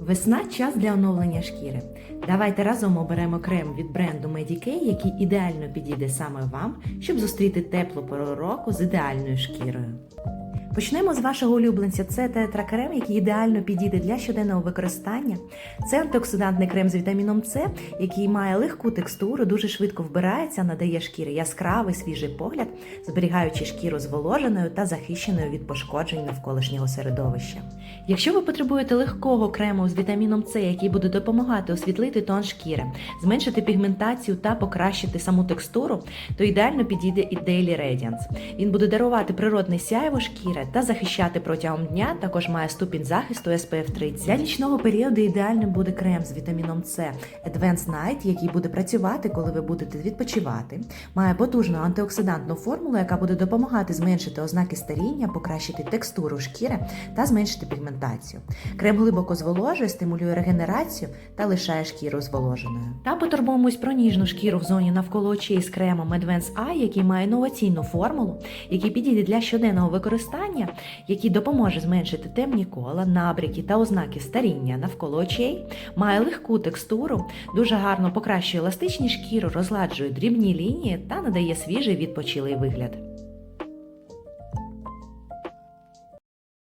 Весна час для оновлення шкіри. Давайте разом оберемо крем від бренду Medicay, який ідеально підійде саме вам, щоб зустріти теплу пору року з ідеальною шкірою. Почнемо з вашого улюбленця. Це тетракрем, який ідеально підійде для щоденного використання. Це антиоксидантний крем з вітаміном С, який має легку текстуру, дуже швидко вбирається, надає шкірі яскравий свіжий погляд, зберігаючи шкіру зволоженою та захищеною від пошкоджень навколишнього середовища. Якщо ви потребуєте легкого крему з вітаміном С, який буде допомагати освітлити тон шкіри, зменшити пігментацію та покращити саму текстуру, то ідеально підійде і Daily Radiance. Він буде дарувати природне сяйво шкіри та захищати протягом дня. Також має ступінь захисту SPF 30. Для нічного періоду ідеальним буде крем з вітаміном С Advanced Night, який буде працювати, коли ви будете відпочивати. Має потужну антиоксидантну формулу, яка буде допомагати зменшити ознаки старіння, покращити текстуру шкіри та зменшити пігментацію. Крем глибоко зволожує, стимулює регенерацію та лишає шкіру зволоженою. Та потурбуємось про ніжну шкіру в зоні навколо очей з кремом Advanced Eye, який має інноваційну формулу, який підійде для щоденного використання, який допоможе зменшити темні кола, набряки та ознаки старіння навколо очей, має легку текстуру, дуже гарно покращує еластичність шкіру, розладжує дрібні лінії та надає свіжий відпочилий вигляд.